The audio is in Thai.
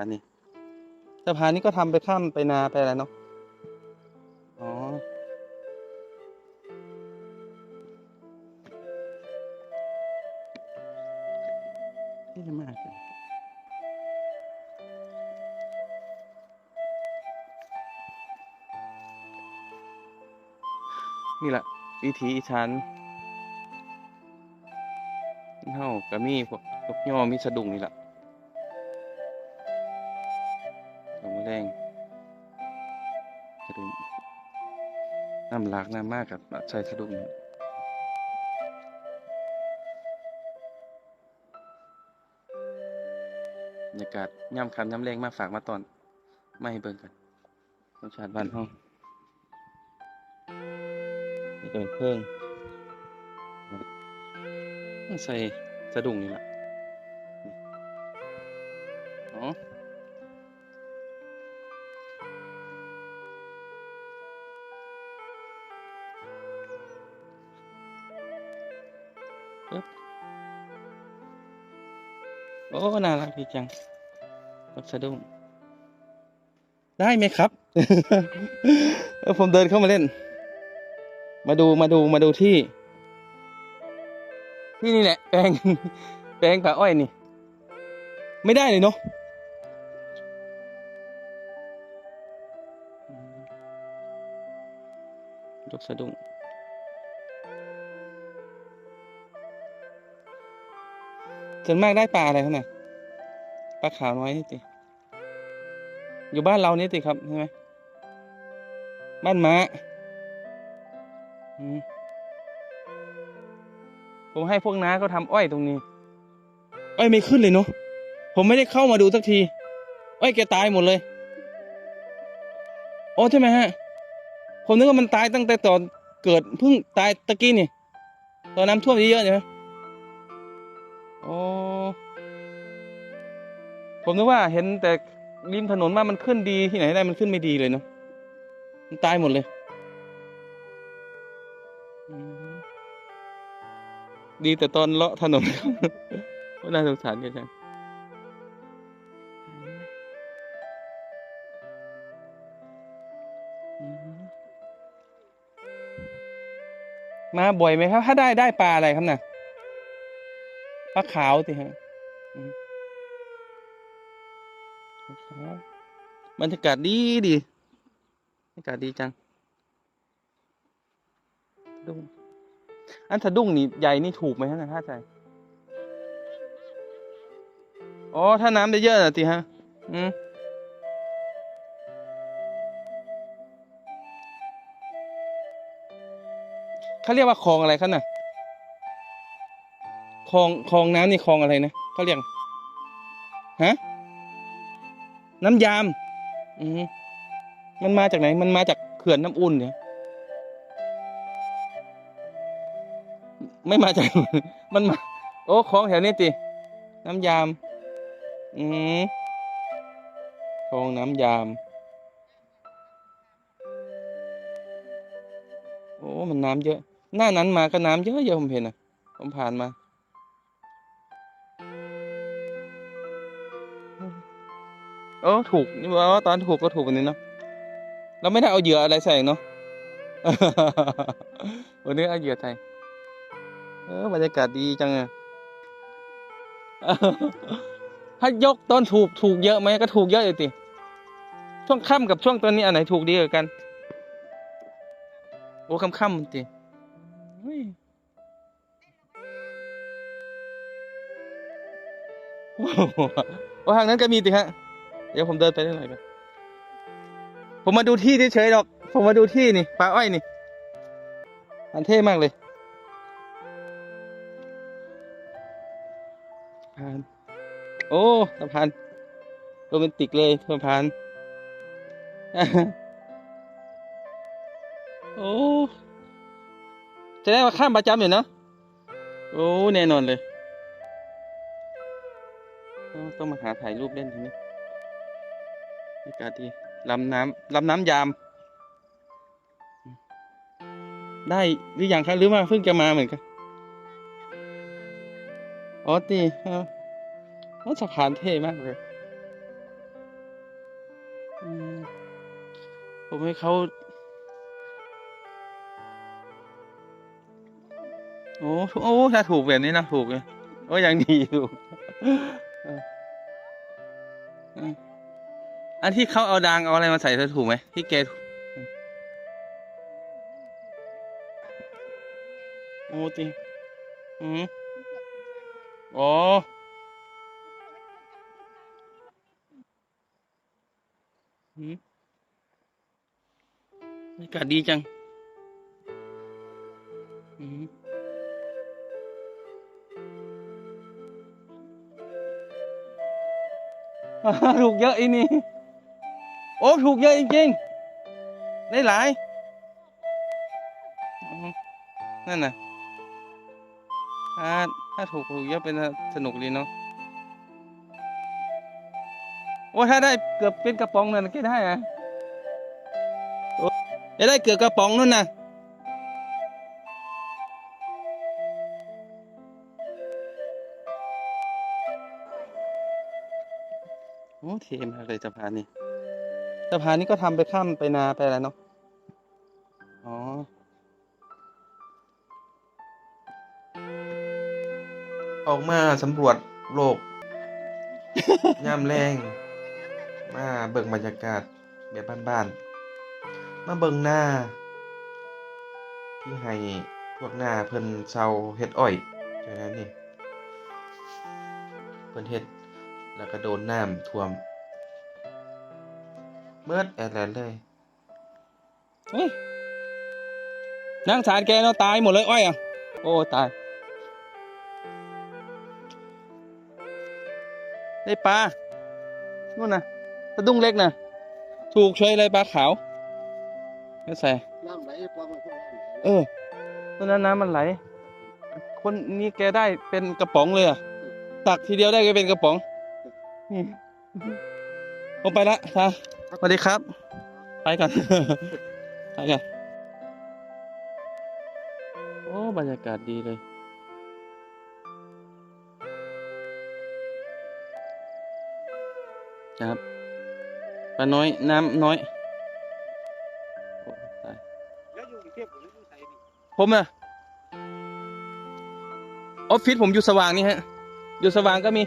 านนี้สะพานนี้ก็ทำไปข้ามไปนาไปอะไรเนาะอ๋อนี่จะมากเลยนี่แหละวิถีอีสานเฮาก็มีพวกพวกย่อมีสะดุ้งนี่แหละ แรงสะดุ้งน้ำหลากน้ำมากกับใช้สะดุ้งนี่บรรยากาศย่ำคำย่ำแรงมาฝากมาตอน ไม่ให้เบิ่งกันรสชาติบ้านห้องนี่ก็เป็นเพิ่งใส่สะดุ้งนี่แหละนี่อ๋อ โอ้ น่ารักดีจังกับสะดุ้งได้ไหมครับ เออผมเดินเข้ามาเล่น มาดูมาดูมาดูที่ ที่นี่แหละ แปลง แปลงป่าอ้อยนี่ ไม่ได้เลยเนาะดกสะดุ้ง ส่วนมากได้ปลาอะไรครับเนี่ยปลาขาวน้อยนี่ติอยู่บ้านเรานี่ติครับใช่ไหมบ้านม้าผมให้พวกน้าเขาทำอ้อยตรงนี้ อ้อยไม่ขึ้นเลยเนาะผมไม่ได้เข้ามาดูสักที อ้อยแกตายหมดเลยโอ้ใช่ไหมฮะ ผมนึกว่ามันตายตั้งแต่ตอนเกิดเพิ่งตายตะกี้นี่ ตอนน้ำท่วมเยอะๆใช่ไหม โอ้ผมนึกว่าเห็นแต่ริมถนนว่ามันขึ้นดีที่ไหนได้มันขึ้นไม่ดีเลยเนาะมันตายหมดเลยดีแต่ตอนเลาะถนนก็น่าสงสารกันจังมาบ่อยไหมครับ ถ้าได้ได้ปลาอะไรครับน่ะ ปลาขาวสิฮะอืมบรรยากาศดีดีบรรยากาศดีจังดุ้งอันสะดุ้งนี่ใหญ่นี่ถูกไหมฮะนท่าใจอ๋อ ถ้าน้ำได้เยอะนะสิฮะ อืมเขาเรียกว่าคลองอะไรครับน่ะ คลองคลองน้ำนี่คลองอะไรนะเขาเรียกฮะน้ำยามอืมมันมาจากไหน มันมาจากเขื่อนน้ำอุ่นเนี่ยไม่มาจาก มันมา โอ้คลองแถวนี้ติน้ำยาม อืมคลองน้ำยาม โอ้ มันน้ำเยอะ หน้านั้นมาก็น้ำเยอะเยอะผมเห็นอะ ผมผ่านมา โอ้ถูกนี่ว่าตอนถูกก็ถูกวันนี้เนาะเราไม่ได้เอาเหยื่ออะไรใส่เนาะวันนี้เอาเหยื่อใส่เออบรรยากาศดีจังอะถ้ายกต้นถูกถูกเยอะไหมก็ถูกเยอะอยู่ติช่วงค่ำกับช่วงต้นนี้อันไหนถูกดีกว่ากันโอ้ค่ำค่ำมันติเฮ้ยโอ้โหโอ้ทางนั้นก็มีติฮะ เดี๋ยวผมเดินไปได้หน่อยกันผมมาดูที่เฉยๆหรอก ผมมาดูที่นี่ปลาอ้อยนี่ อันเท่มากเลยผ่านโอ้สะพานโรแมนติกเลยสะพานโอ้จะได้มาข้ามประจำอยู่เนอะโอ้แน่นอนเลย ต้องมาหาถ่ายรูปเล่นทีนี้ อากาดีลำน้ำลำน้ำยาม ได้หรือยังครับหรือว่าเพิ่งจะมาเหมือนกันอ๋อตีครับสะพานเท่มากเลยผมให้เขาโอ้โอ้ถ้าถูกแบบนี้นะถูกเลยโอ้ยังดีอยู่ อันที่เขาเอาดางเอาอะไรมาใส่เธอถูกไหมที่แกถูกโอ้จริอืมอ๋ออืมบรรยากาศดีจังอืมถูกเยอะอีนี่ โอ้ถูกเยอะจริงๆได้หลายนั่นน่ะถ้าถ้าถูกถูกเยอะเป็นสนุกดีเนาะโอ้ถ้าได้เกือบเป็นกระป๋องนั่นก็ได้อะจะได้เกือบกระป๋องนั่นน่ะโอ้เทมากเลยสะพานนี้ สะพานนี้ก็ทำไปข้ามไปนาไปอะไรเนาะ อ๋อ ออกมาสำรวจโลกย่ำแรง มาเบิ่งบรรยากาศแบบบ้านๆ มาเบิ่งหน้า ที่ให้พวกหน้าเพิ่นเซาเฮ็ดอ้อยเท่านั้นนี่ เพิ่นเฮ็ดแล้วก็โดนน้ำท่วม เมิดแอดแลนเลยเฮ้ยนางสารแกเนาะตายหมดเลยอ้อยอะ โอ้ตาย ได้ปลานู่นนะสะดุ้งเล็กนะถูกเฉยเลยปลาขาวไม่ใส่น้ำไหลปลามันก็น้ำไหลเออตอนนั้นน้ำมันไหล คนนี้แกได้เป็นกระป๋องเลยอะ ตักทีเดียวได้ก็เป็นกระป๋องนี่ผมไปละครับ สวัสดีครับ ไปกัน ไปกัน โอ้ บรรยากาศดีเลย ครับปลาน้อย น้ำน้อยโอ้ตายแล้วอยู่กรุงเทพหรืออยู่ไทยนี่ผมอะออฟฟิศผมอยู่สว่างนี่ฮะ อยู่สว่างก็มี